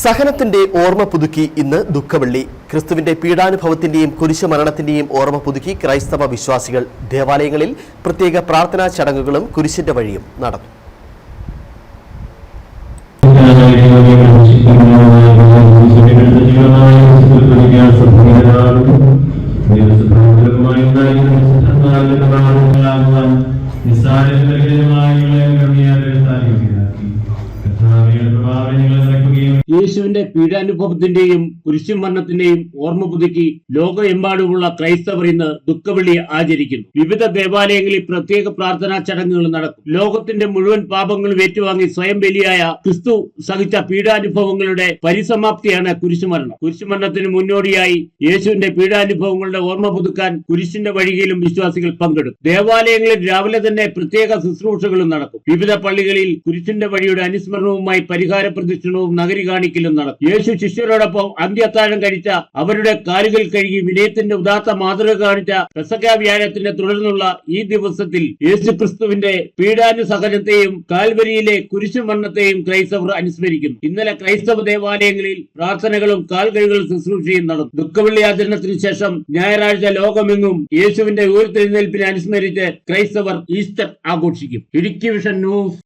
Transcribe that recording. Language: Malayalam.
സഹനത്തിന്റെ ഓർമ്മ പുതുക്കി ഇന്ന് ദുഃഖവെള്ളി. ക്രിസ്തുവിന്റെ പീഡാനുഭവത്തിന്റെയും കുരിശുമരണത്തിന്റെയും ഓർമ്മ പുതുക്കി ക്രൈസ്തവ വിശ്വാസികൾ ദേവാലയങ്ങളിൽ പ്രത്യേക പ്രാർത്ഥനാ ചടങ്ങുകളും കുരിശിന്റെ വഴിയും നടന്നു. യേശുവിന്റെ പീഡാനുഭവത്തിന്റെയും കുരിശുമരണത്തിന്റെയും ഓർമ്മ പുതുക്കി ലോകമെമ്പാടുമുള്ള ക്രൈസ്തവർ ഇന്ന് ദുഃഖവെള്ളി ആചരിക്കുന്നു. വിവിധ ദേവാലയങ്ങളിൽ പ്രത്യേക പ്രാർത്ഥനാ ചടങ്ങുകൾ നടക്കും. ലോകത്തിന്റെ മുഴുവൻ പാപങ്ങളും ഏറ്റുവാങ്ങി സ്വയം ബലിയായ ക്രിസ്തു സഹിച്ച പീഡാനുഭവങ്ങളുടെ പരിസമാപ്തിയാണ് കുരിശുമരണം. കുരിശുമരണത്തിന് മുന്നോടിയായി യേശുവിന്റെ പീഡാനുഭവങ്ങളുടെ ഓർമ്മ പുതുക്കാൻ കുരിശിന്റെ വഴിയിലും വിശ്വാസികൾ പങ്കെടുക്കും. ദേവാലയങ്ങളിൽ രാവിലെ തന്നെ പ്രത്യേക ശുശ്രൂഷകളും നടക്കും. വിവിധ പള്ളികളിൽ കുരിശിന്റെ വഴിയുടെ അനുസ്മരണവുമായി പരിഹാര പ്രദക്ഷിണവും നഗരി കാണിക്കലും നടക്കും യേശു ശിഷ്യരോടൊപ്പം അന്ത്യത്താഴം കഴിച്ച അവരുടെ കാലുകൾ കഴുകി വിനയത്തിന്റെ ഉദാത്ത മാതൃക കാണിച്ച പെസക വ്യാഴത്തിന്റെ തുടർന്നുള്ള ഈ ദിവസത്തിൽ യേശു ക്രിസ്തുവിന്റെ പീഡാനുസഹനത്തെയും കാൽവരിയിലെ കുരിശുമരണത്തെയും ക്രൈസ്തവർ അനുസ്മരിക്കുന്നു. ഇന്നലെ ക്രൈസ്തവ ദേവാലയങ്ങളിൽ പ്രാർത്ഥനകളും കാൽകഴുകൾ ശുശ്രൂഷയും നടന്നു. ദുഃഖവെള്ളി ആചരണത്തിന് ശേഷം ഞായറാഴ്ച ലോകമെങ്ങും യേശുവിന്റെ ഉയർത്തെഴുന്നേൽപ്പിനെ അനുസ്മരിച്ച് ക്രൈസ്തവർ ഈസ്റ്റർ ആഘോഷിക്കും. Idukki vision news.